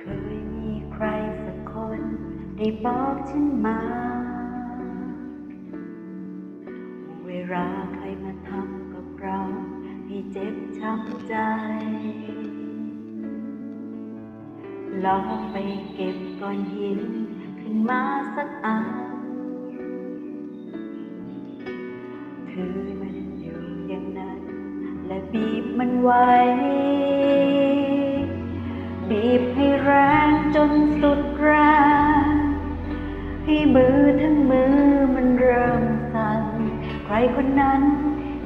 เคยมีใครสักคน ได้บอกฉันมา เวลาใครมาทำกับเรา ให้เจ็บช้ำใจ ลองไปเก็บก้อนหิน ขึ้นมาสักอันถือมันอยู่อย่างนั้น และบีบมันไว้ นสุดแรงให้มือทั้งมือมันเริ่มสั่น ใครคนนั้น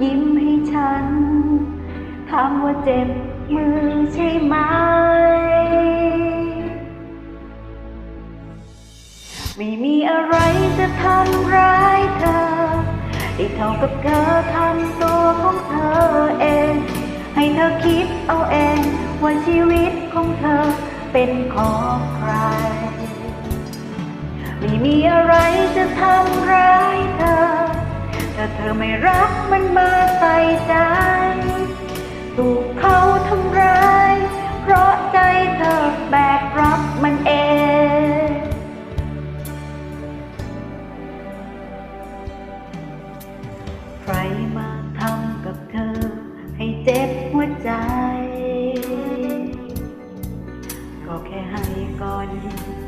ยิ้มให้ฉัน ถามว่าเจ็บมือใช่ไหม ไม่มีอะไรจะทำร้ายเธอได้เท่ากับเธอทำตัวของเธอเอง ให้เธอคิดเอาเองว่าชีวิตของเธอ เป็นของใคร ไม่มีอะไรจะทำร้ายเธอถ้าเธอไม่รักมันมาใส่ใจถูกเขาทำร้าย เพราะใจเธอแบกรับมันเองใครมาทำกับเธอให้เจ็บหัว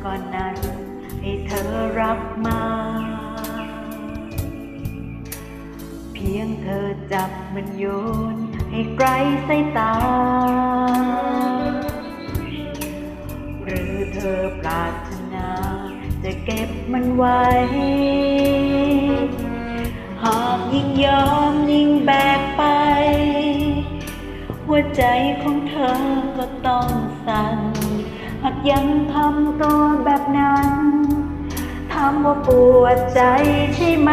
ก่อนนั้น ให้เธอรับมา เพียงเธอจับมันโยน ให้ไกลสายตา หรือเธอปรารถนา จะเก็บมันไว้ หากยิ่งยอมยิ่งแบกไป หัวใจของเธอก็ต้องสั่น ยังทำตัวแบบนั้นถามว่าปวดใจใช่ไหม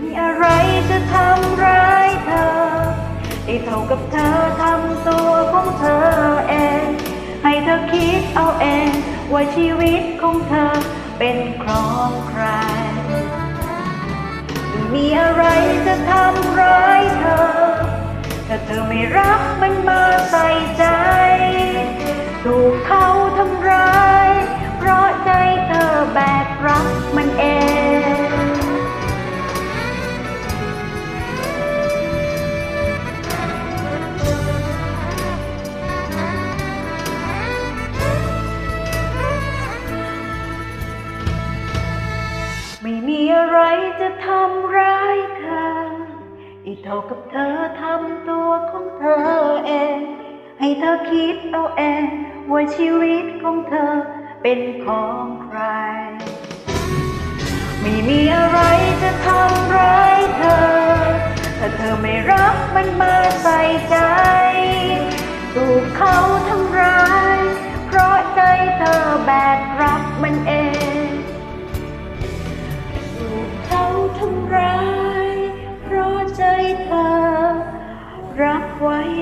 มีอะไรจะทำร้ายเธอได้เท่ากับเธอทำตัวของเธอเอง ให้เธอคิดเอาเอง ว่าชีวิตของเธอเป็นของใคร มีอะไรจะทำร้ายเธอ้าเธอไม่รักมันมาใส่ใจ ถูกเขาทำร้าย เพราะใจเธอแบกรับมันเองไม่มีอะไรจะทำร้ายเธอ อีเท่ากับเธอทำตัวของเธอเอง ให้เธอคิดเอาเองว่าชีวิตของเธอเป็นของใคร ไม่มีอะไรจะทำร้ายเธอ ถ้าเธอไม่รักมันมาใส่ใจ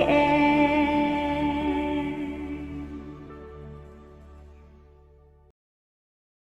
é